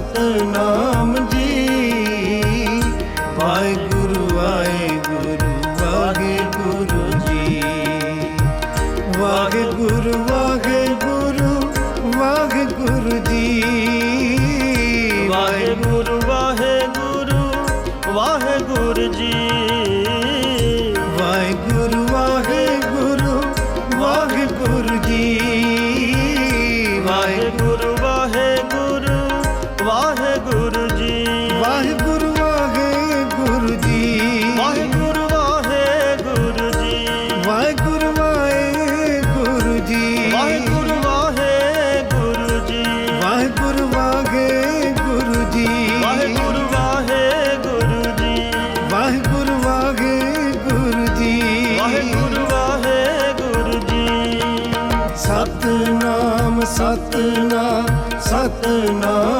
सतना ਸਤਨਾ ਸਤਨਾ।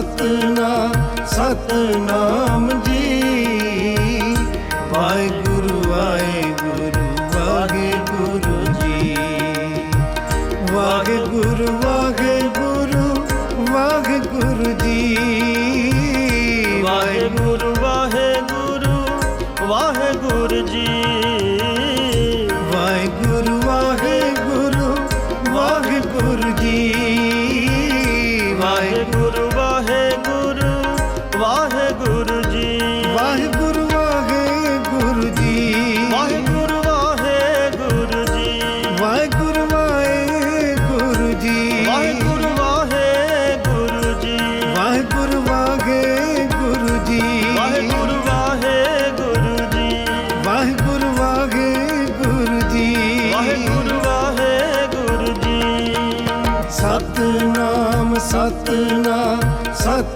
ਸਤਨਾ ਸਤਨਾਮ ਜੀ। ਵਾਹਿਗੁਰੂ ਆਏ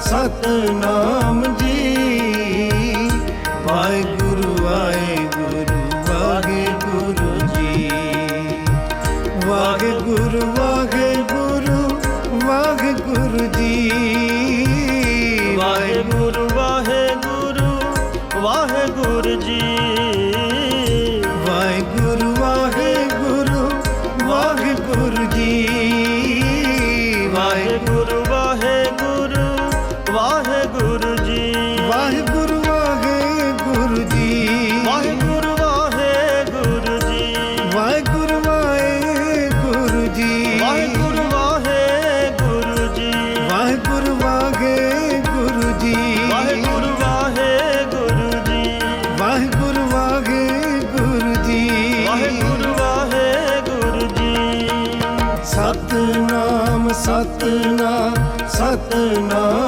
ਸਤਨਾ ਵਾਹਿਗੁਰੂ ਵਾਹਿਗੁਰੂ ਜੀ। ਵਾਹਿਗੁਰੂ ਵਾਹਿਗੁਰੂ ਜੀ। ਵਾਹਿਗੁਰੂ ਵਾਹਿਗੁਰੂ ਜੀ। ਵਾਹਿਗੁਰੂ ਵਾਹਿਗੁਰੂ ਜੀ। ਵਾਹਿਗੁਰੂ ਵਾਹਿਗੁਰੂ ਜੀ। ਸਤਨਾਮ ਸਤਨਾਮ ਸਤਨਾਮ।